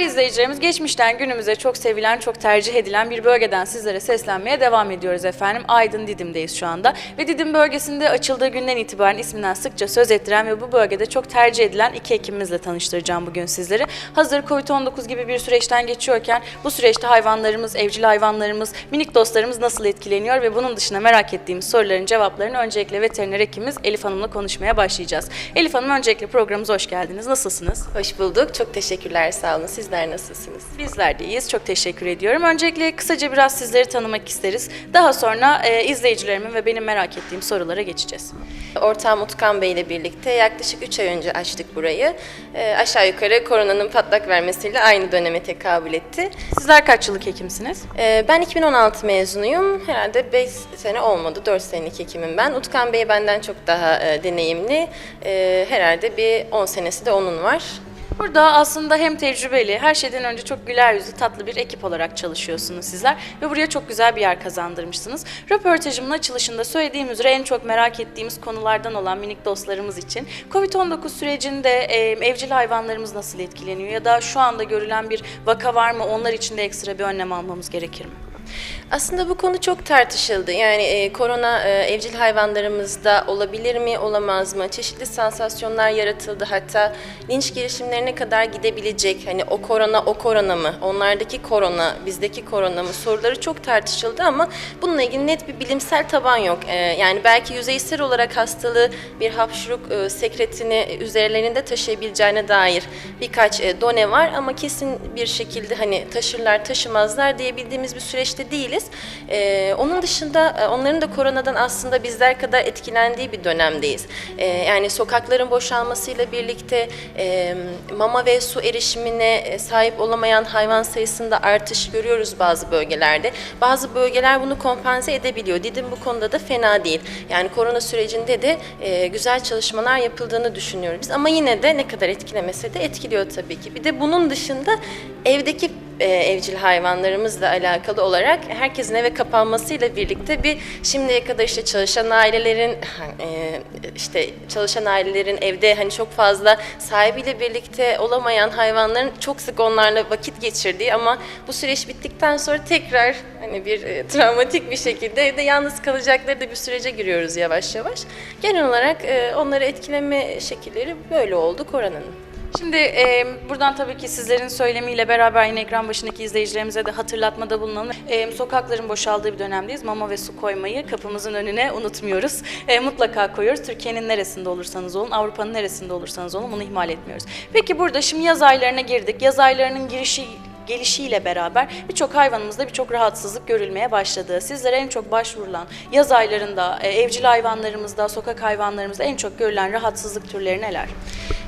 Değerli izleyicilerimiz geçmişten günümüze çok sevilen, çok tercih edilen bir bölgeden sizlere seslenmeye devam ediyoruz efendim. Aydın Didim'deyiz şu anda ve Didim bölgesinde açıldığı günden itibaren isminden sıkça söz ettiren ve bu bölgede çok tercih edilen iki hekimimizle tanıştıracağım bugün sizleri. Hazır Covid-19 gibi bir süreçten geçiyorken bu süreçte hayvanlarımız, evcil hayvanlarımız, minik dostlarımız nasıl etkileniyor ve bunun dışında merak ettiğimiz soruların cevaplarını öncelikle veteriner hekimimiz Elif Hanım'la konuşmaya başlayacağız. Elif Hanım öncelikle programımıza hoş geldiniz. Nasılsınız? Hoş bulduk. Çok teşekkürler. Sağ olun. Sizler nasılsınız? Bizler de iyiyiz. Çok teşekkür ediyorum. Öncelikle kısaca biraz sizleri tanımak isteriz. Daha sonra e, izleyicilerimin ve benim merak ettiğim sorulara geçeceğiz. Ortağım Utkan Bey ile birlikte yaklaşık 3 ay önce açtık burayı. Ee, aşağı yukarı koronanın patlak vermesiyle aynı döneme tekabül etti. Sizler kaç yıllık hekimsiniz? Ee, ben 2016 mezunuyum. Herhalde 5 sene olmadı. 4 senelik hekimim ben. Utkan Bey benden çok daha e, deneyimli. Ee, herhalde bir 10 senesi de onun var. Burada aslında hem tecrübeli, her şeyden önce çok güler yüzlü, tatlı bir ekip olarak çalışıyorsunuz sizler ve buraya çok güzel bir yer kazandırmışsınız. Röportajımın açılışında söylediğim üzere en çok merak ettiğimiz konulardan olan minik dostlarımız için Covid-19 sürecinde evcil hayvanlarımız nasıl etkileniyor ya da şu anda görülen bir vaka var mı? Onlar için de ekstra bir önlem almamız gerekir mi? Aslında bu konu çok tartışıldı. Yani e, korona e, evcil hayvanlarımızda olabilir mi, olamaz mı? Çeşitli sansasyonlar yaratıldı. Hatta linç girişimlerine kadar gidebilecek. Hani o korona o korona mı? Onlardaki korona, bizdeki korona mı? Soruları çok tartışıldı ama bununla ilgili net bir bilimsel taban yok. E, yani belki yüzeysel olarak hastalığı bir hapşuruk e, sekretini üzerlerinde taşıyabileceğine dair birkaç e, done var ama kesin bir şekilde hani taşırlar taşımazlar diyebildiğimiz bir süreçte değiliz. Ee, onun dışında e, onların da koronadan aslında bizler kadar etkilendiği bir dönemdeyiz. Ee, yani sokakların boşalmasıyla birlikte e, mama ve su erişimine e, sahip olamayan hayvan sayısında artış görüyoruz bazı bölgelerde. Bazı bölgeler bunu kompanse edebiliyor. Didim bu konuda da fena değil. Yani korona sürecinde de e, güzel çalışmalar yapıldığını düşünüyoruz. Ama yine de ne kadar etkilemese de etkiliyor tabii ki. Bir de bunun dışında evdeki e, evcil hayvanlarımızla alakalı olarak herkesin eve kapanmasıyla birlikte bir şimdiye kadar işte çalışan ailelerin e, işte çalışan ailelerin evde hani çok fazla sahibiyle birlikte olamayan hayvanların çok sık onlarla vakit geçirdiği ama bu süreç bittikten sonra tekrar hani bir e, travmatik bir şekilde evde yalnız kalacakları da bir sürece giriyoruz yavaş yavaş. Genel olarak onları etkileme şekilleri böyle oldu koronanın. Şimdi e, buradan tabii ki sizlerin söylemiyle beraber yine ekran başındaki izleyicilerimize de hatırlatmada bulunalım. E, sokakların boşaldığı bir dönemdeyiz. Mama ve su koymayı kapımızın önüne unutmuyoruz. E, mutlaka koyuyoruz. Türkiye'nin neresinde olursanız olun, Avrupa'nın neresinde olursanız olun bunu ihmal etmiyoruz. Peki burada şimdi yaz aylarına girdik. Yaz aylarının girişi gelişiyle beraber birçok hayvanımızda birçok rahatsızlık görülmeye başladı. Sizlere en çok başvurulan yaz aylarında evcil hayvanlarımızda, sokak hayvanlarımızda en çok görülen rahatsızlık türleri neler?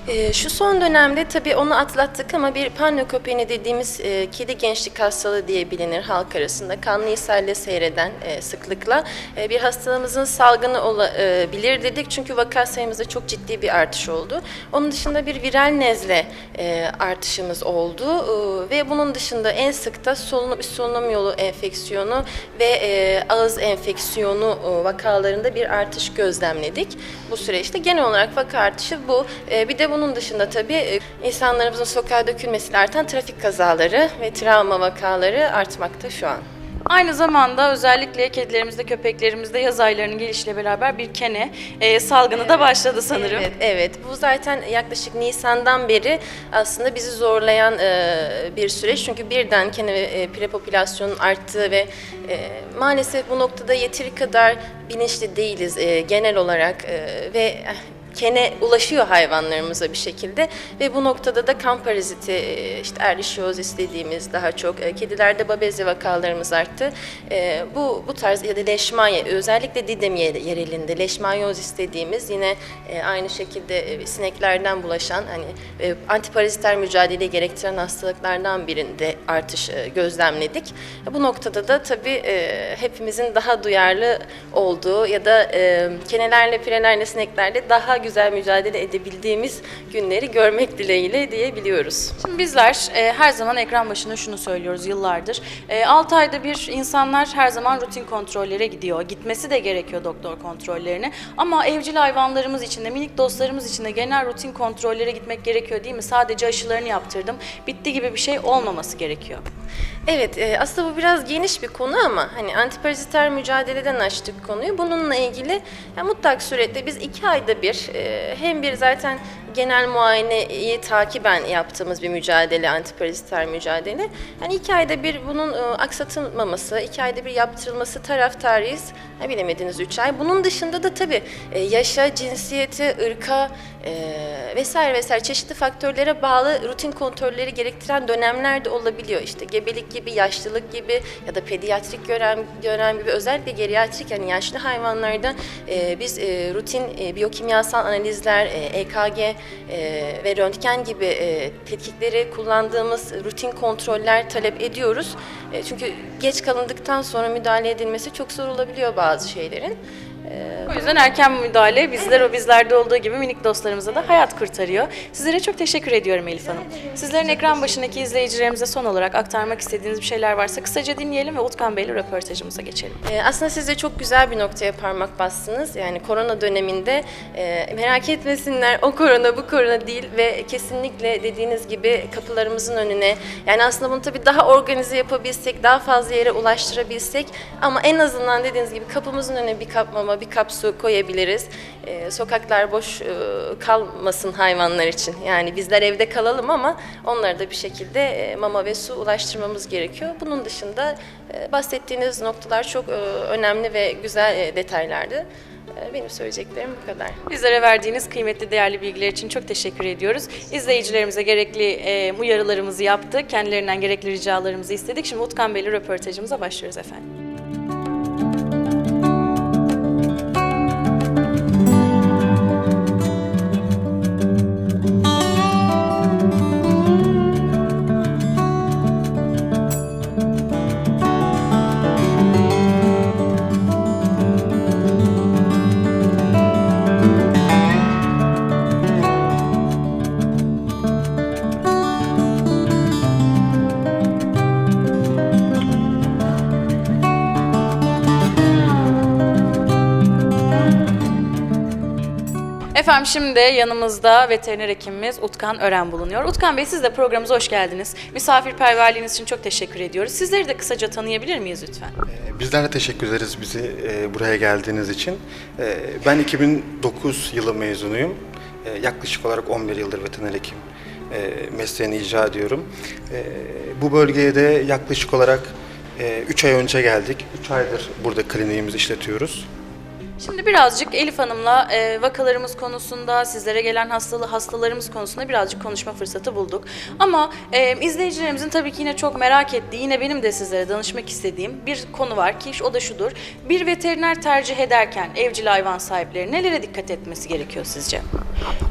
Ee, şu son dönemde tabii onu atlattık ama bir panlökopeni dediğimiz e, kedi gençlik hastalığı diye bilinir halk arasında. Kanlı ishalle seyreden e, sıklıkla e, bir hastalığımızın salgını olabilir dedik. Çünkü vaka sayımızda çok ciddi bir artış oldu. Onun dışında bir viral nezle e, artışımız oldu. E, ve bunun dışında en sık da solunum, üst solunum yolu enfeksiyonu ve e, ağız enfeksiyonu e, vakalarında bir artış gözlemledik bu süreçte. Genel olarak vaka artışı bu. E, bir de bunun dışında tabii e, insanlarımızın sokağa dökülmesiyle artan trafik kazaları ve travma vakaları artmakta şu an. Aynı zamanda özellikle kedilerimizde, köpeklerimizde yaz aylarının gelişiyle beraber bir kene e, salgını da başladı sanırım. Evet, evet. Bu zaten yaklaşık Nisan'dan beri aslında bizi zorlayan e, bir süreç. Çünkü birden kene e, prepopülasyonun arttığı ve e, maalesef bu noktada yeteri kadar bilinçli değiliz e, genel olarak e, ve eh, kene ulaşıyor hayvanlarımıza bir şekilde ve bu noktada da kan paraziti, e, işte erlişiozis dediğimiz daha çok e, kedilerde babezi vakalarımız arttı. E, Bu bu tarz ya da leşmanya özellikle Didem yer- yerelinde leşmanyozis dediğimiz yine aynı şekilde sineklerden bulaşan hani antiparaziter mücadele gerektiren hastalıklardan birinde artış gözlemledik. Bu noktada da tabii hepimizin daha duyarlı olduğu ya da kenelerle, pirelerle, sineklerle daha güzel mücadele edebildiğimiz günleri görmek dileğiyle diyebiliyoruz. Şimdi bizler e, her zaman ekran başında şunu söylüyoruz yıllardır. 6 ayda bir insanlar her zaman rutin kontrollere gidiyor. Gitmesi de gerekiyor doktor kontrollerine. Ama evcil hayvanlarımız için de minik dostlarımız için de genel rutin kontrollere gitmek gerekiyor değil mi? Sadece aşılarını yaptırdım. Bitti gibi bir şey olmaması gerekiyor. Evet, e, aslında bu biraz geniş bir konu ama hani antiparaziter mücadeleden açtık konuyu. Bununla ilgili ya, mutlak surette biz iki ayda bir e, hem bir zaten genel muayeneyi takiben yaptığımız bir mücadele, antiparaziter mücadele. Yani iki ayda bir bunun e, aksatılmaması, iki ayda bir yaptırılması taraftarıyız. Ha, bilemediniz üç ay. Bunun dışında da tabii e, yaşa, cinsiyete, ırka e, vesaire vesaire çeşitli faktörlere bağlı rutin kontrolleri gerektiren dönemler de olabiliyor. İşte gebelik gibi, yaşlılık gibi ya da pediatrik dönem, dönem gibi özellikle geriatrik yani yaşlı hayvanlarda e, biz e, rutin e, biyokimyasal analizler, e, EKG e, ve röntgen gibi e, tetkikleri kullandığımız rutin kontroller talep ediyoruz. E, çünkü geç kalındıktan sonra müdahale edilmesi çok zor olabiliyor bazı şeylerin. O yüzden erken müdahale bizler o bizlerde olduğu gibi minik dostlarımıza da hayat kurtarıyor. Sizlere çok teşekkür ediyorum Elif Hanım. Sizlerin ekran başındaki izleyicilerimize son olarak aktarmak istediğiniz bir şeyler varsa kısaca dinleyelim ve Utkan Bey ile röportajımıza geçelim. Ee, Aslında siz de çok güzel bir noktaya parmak bastınız. Yani korona döneminde e, merak etmesinler o korona bu korona değil ve kesinlikle dediğiniz gibi kapılarımızın önüne yani aslında bunu tabii daha organize yapabilsek, daha fazla yere ulaştırabilsek ama en azından dediğiniz gibi kapımızın önüne bir kap mama, bir kap su koyabiliriz. Ee, Sokaklar boş e, kalmasın hayvanlar için. Yani bizler evde kalalım ama onlara da bir şekilde e, mama ve su ulaştırmamız gerekiyor. Bunun dışında e, bahsettiğiniz noktalar çok e, önemli ve güzel e, detaylardı. E, Benim söyleyeceklerim bu kadar. Bizlere verdiğiniz kıymetli değerli bilgiler için çok teşekkür ediyoruz. İzleyicilerimize gerekli e, uyarılarımızı yaptık. Kendilerinden gerekli ricalarımızı istedik. Şimdi Utkan Bey ile röportajımıza başlıyoruz efendim. Efendim şimdi yanımızda veteriner hekimimiz Utkan Ören bulunuyor. Utkan Bey siz de programımıza hoş geldiniz. Misafirperverliğiniz için çok teşekkür ediyoruz. Sizleri de kısaca tanıyabilir miyiz lütfen? Ee, Bizler de teşekkür ederiz bizi e, buraya geldiğiniz için. E, ben 2009 yılı mezunuyum. E, yaklaşık olarak 11 yıldır veteriner hekim e, mesleğini icra ediyorum. E, bu bölgeye de yaklaşık olarak 3 ay önce geldik. 3 aydır burada kliniğimizi işletiyoruz. Şimdi birazcık Elif Hanım'la e, vakalarımız konusunda, sizlere gelen hastalı hastalarımız konusunda birazcık konuşma fırsatı bulduk. Ama e, izleyicilerimizin tabii ki yine çok merak ettiği, yine benim de sizlere danışmak istediğim bir konu var ki o da şudur. Bir veteriner tercih ederken evcil hayvan sahipleri nelere dikkat etmesi gerekiyor sizce?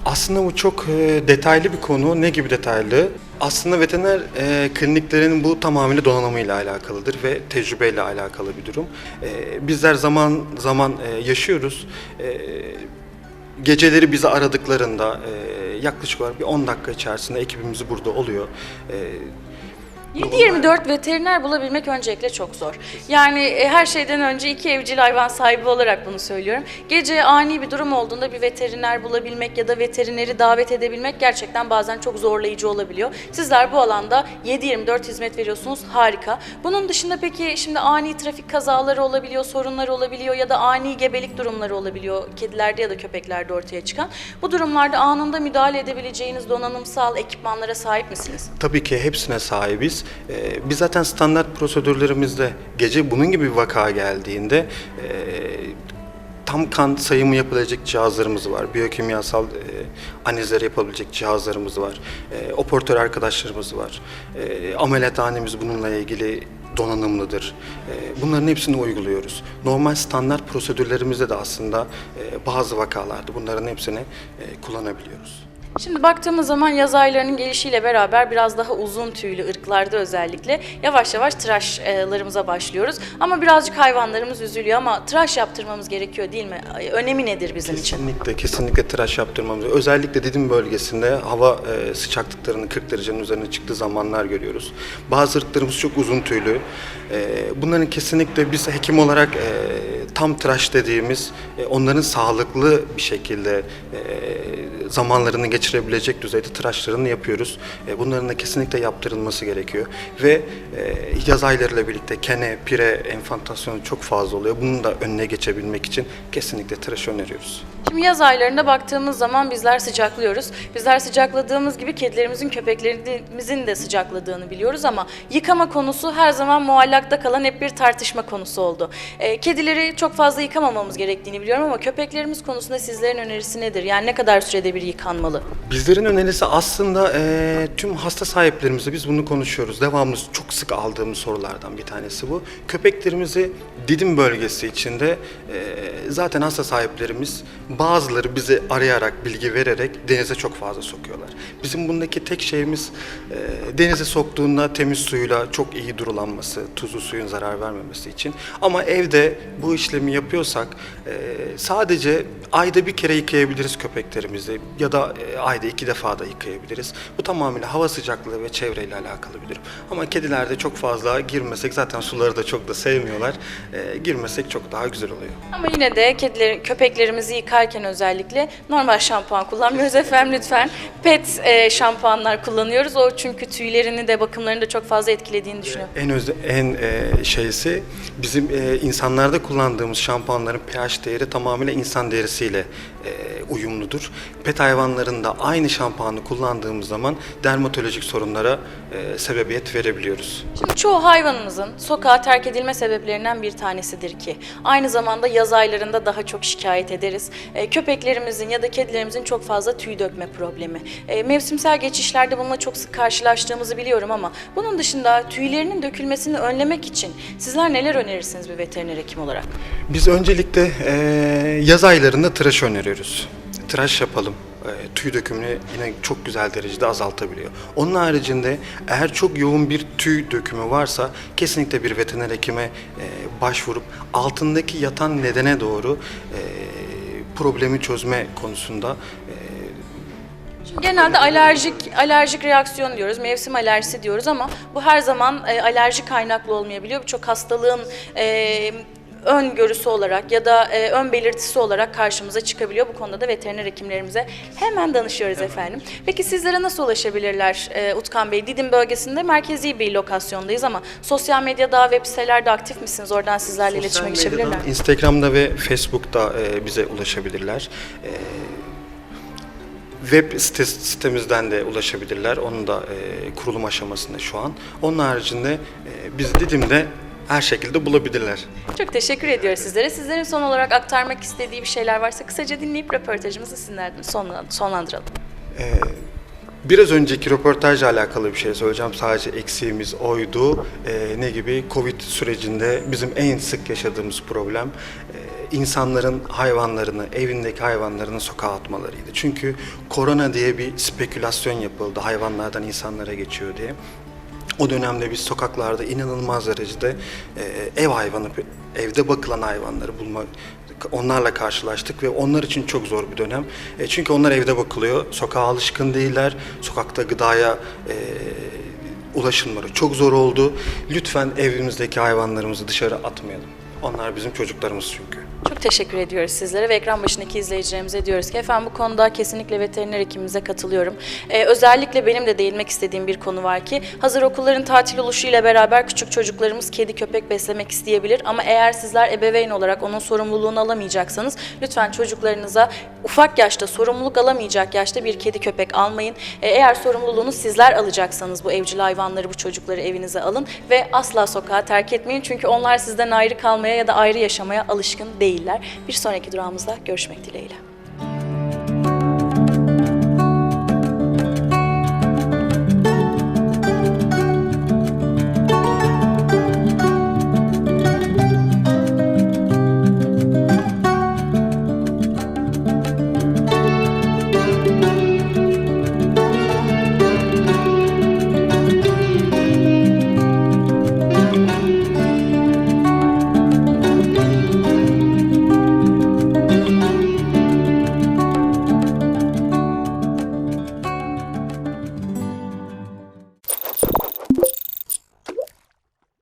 Aslında bu çok e, detaylı bir konu. Ne gibi detaylı? Aslında veteriner e, kliniklerin bu tamamıyla donanımıyla alakalıdır ve tecrübeyle alakalı bir durum. E, bizler zaman zaman e, yaşıyoruz. E, geceleri bizi aradıklarında e, yaklaşık olarak bir 10 dakika içerisinde ekibimiz burada oluyor. E, 7-24 veteriner bulabilmek öncelikle çok zor. Yani e, her şeyden önce iki evcil hayvan sahibi olarak bunu söylüyorum. Gece ani bir durum olduğunda bir veteriner bulabilmek ya da veterineri davet edebilmek gerçekten bazen çok zorlayıcı olabiliyor. Sizler bu alanda 7-24 hizmet veriyorsunuz. Harika. Bunun dışında peki şimdi ani trafik kazaları olabiliyor, sorunlar olabiliyor ya da ani gebelik durumları olabiliyor. Kedilerde ya da köpeklerde ortaya çıkan. Bu durumlarda anında müdahale edebileceğiniz donanımsal ekipmanlara sahip misiniz? Tabii ki hepsine sahibiz. Ee, biz zaten standart prosedürlerimizde gece bunun gibi bir vaka geldiğinde e, tam kan sayımı yapılacak cihazlarımız var. Biyokimyasal e, analizleri yapabilecek cihazlarımız var. E, operatör arkadaşlarımız var. E, ameliyathanemiz bununla ilgili donanımlıdır. E, bunların hepsini uyguluyoruz. Normal standart prosedürlerimizde de aslında e, bazı vakalarda bunların hepsini e, kullanabiliyoruz. Şimdi baktığımız zaman yaz aylarının gelişiyle beraber biraz daha uzun tüylü ırklarda özellikle yavaş yavaş tıraşlarımıza başlıyoruz. Ama birazcık hayvanlarımız üzülüyor ama tıraş yaptırmamız gerekiyor değil mi? Önemi nedir bizim için? Kesinlikle, kesinlikle tıraş yaptırmamız. Özellikle Didim bölgesinde hava e, sıcaklıklarının 40 derecenin üzerine çıktığı zamanlar görüyoruz. Bazı ırklarımız çok uzun tüylü. E, bunların kesinlikle biz hekim olarak e, tam tıraş dediğimiz onların sağlıklı bir şekilde zamanlarını geçirebilecek düzeyde tıraşlarını yapıyoruz. E, bunların da kesinlikle yaptırılması gerekiyor. Ve e, yaz aylarıyla birlikte kene, pire, enfantasyonu çok fazla oluyor. Bunun da önüne geçebilmek için kesinlikle tıraş öneriyoruz. Şimdi yaz aylarında baktığımız zaman bizler sıcaklıyoruz. Bizler sıcakladığımız gibi kedilerimizin, köpeklerimizin de sıcakladığını biliyoruz ama yıkama konusu her zaman muallakta kalan hep bir tartışma konusu oldu. Ee, kedileri çok fazla yıkamamamız gerektiğini biliyorum ama köpeklerimiz konusunda sizlerin önerisi nedir? Yani ne kadar sürede bir yıkanmalı? Bizlerin önerisi aslında eee, tüm hasta sahiplerimizle biz bunu konuşuyoruz. Devamlı çok sık aldığımız sorulardan bir tanesi bu. Köpeklerimizi Didim bölgesi içinde eee, zaten hasta sahiplerimiz bazıları bizi arayarak, bilgi vererek denize çok fazla sokuyorlar. Bizim bundaki tek şeyimiz eee, denize soktuğunda temiz suyla çok iyi durulanması, tuzlu suyun zarar vermemesi için. Ama evde bu işlemi yapıyorsak eee, sadece ayda bir kere yıkayabiliriz köpeklerimizi ya da e, ayda iki defa da yıkayabiliriz. Bu tamamıyla hava sıcaklığı ve çevreyle alakalı bir durum. Ama kedilerde çok fazla girmesek zaten suları da çok da sevmiyorlar. E, girmesek çok daha güzel oluyor. Ama yine de kedileri, köpeklerimizi yıkarken özellikle normal şampuan kullanmıyoruz efendim lütfen. Pet e, şampuanlar kullanıyoruz. O çünkü tüylerini de bakımlarını da çok fazla etkilediğini düşünüyorum. En öz en e, şeysi bizim e, insanlarda kullandığımız şampuanların pH değeri tamamıyla insan derisiyle e, uyumludur. Pet hayvanlarında aynı şampuanı kullandığımız zaman dermatolojik sorunlara e, sebebiyet verebiliyoruz. Şimdi çoğu hayvanımızın sokağa terk edilme sebeplerinden bir tanesidir ki aynı zamanda yaz aylarında daha çok şikayet ederiz. E, köpeklerimizin ya da kedilerimizin çok fazla tüy dökme problemi. E, mevsimsel geçişlerde bununla çok sık karşılaştığımızı biliyorum ama bunun dışında tüylerinin dökülmesini önlemek için sizler neler önerirsiniz bir veteriner hekim olarak? Biz öncelikle e, yaz aylarında tıraş öneriyoruz. Tıraş yapalım. E, tüy dökümünü yine çok güzel derecede azaltabiliyor. Onun haricinde eğer çok yoğun bir tüy dökümü varsa kesinlikle bir veteriner hekime e, başvurup altındaki yatan nedene doğru e, problemi çözme konusunda e, Genelde alerjik alerjik reaksiyon diyoruz, mevsim alerjisi diyoruz ama bu her zaman e, alerji kaynaklı olmayabiliyor. Birçok hastalığın e, öngörüsü olarak ya da e, ön belirtisi olarak karşımıza çıkabiliyor. Bu konuda da veteriner hekimlerimize hemen danışıyoruz efendim. Peki sizlere nasıl ulaşabilirler e, Utkan Bey? Didim bölgesinde merkezi bir lokasyondayız ama sosyal medyada, web sitelerde aktif misiniz? Oradan sizlerle iletişime Sosyal geçebilirler medyadan, mi? Instagram'da ve Facebook'ta e, bize ulaşabilirler. E, web site, sitemizden de ulaşabilirler. Onun da e, kurulum aşamasında şu an. Onun haricinde e, biz Didim'de her şekilde bulabilirler. Çok teşekkür ediyoruz sizlere. Sizlerin son olarak aktarmak istediği bir şeyler varsa kısaca dinleyip röportajımızı sizinlerden sonla- sonlandıralım. Biraz önceki röportajla alakalı bir şey söyleyeceğim. Sadece eksiğimiz oydu. Ee, ne gibi? Covid sürecinde bizim en sık yaşadığımız problem e, insanların hayvanlarını, evindeki hayvanlarını sokağa atmalarıydı. Çünkü korona diye bir spekülasyon yapıldı. Hayvanlardan insanlara geçiyor diye. O dönemde biz sokaklarda inanılmaz derecede e, ev hayvanı, evde bakılan hayvanları bulmak, onlarla karşılaştık ve onlar için çok zor bir dönem. E, çünkü onlar evde bakılıyor, sokağa alışkın değiller, sokakta gıdaya e, ulaşımları çok zor oldu. Lütfen evimizdeki hayvanlarımızı dışarı atmayalım. Onlar bizim çocuklarımız çünkü. Teşekkür ediyoruz sizlere ve ekran başındaki izleyicilerimize diyoruz ki efendim bu konuda kesinlikle veteriner hekimimize katılıyorum. Ee, özellikle benim de değinmek istediğim bir konu var ki hazır okulların tatil oluşu ile beraber küçük çocuklarımız kedi köpek beslemek isteyebilir ama eğer sizler ebeveyn olarak onun sorumluluğunu alamayacaksanız lütfen çocuklarınıza ufak yaşta sorumluluk alamayacak yaşta bir kedi köpek almayın. Ee, eğer sorumluluğunu sizler alacaksanız bu evcil hayvanları bu çocukları evinize alın ve asla sokağa terk etmeyin çünkü onlar sizden ayrı kalmaya ya da ayrı yaşamaya alışkın değiller. Bir sonraki durağımızda görüşmek dileğiyle.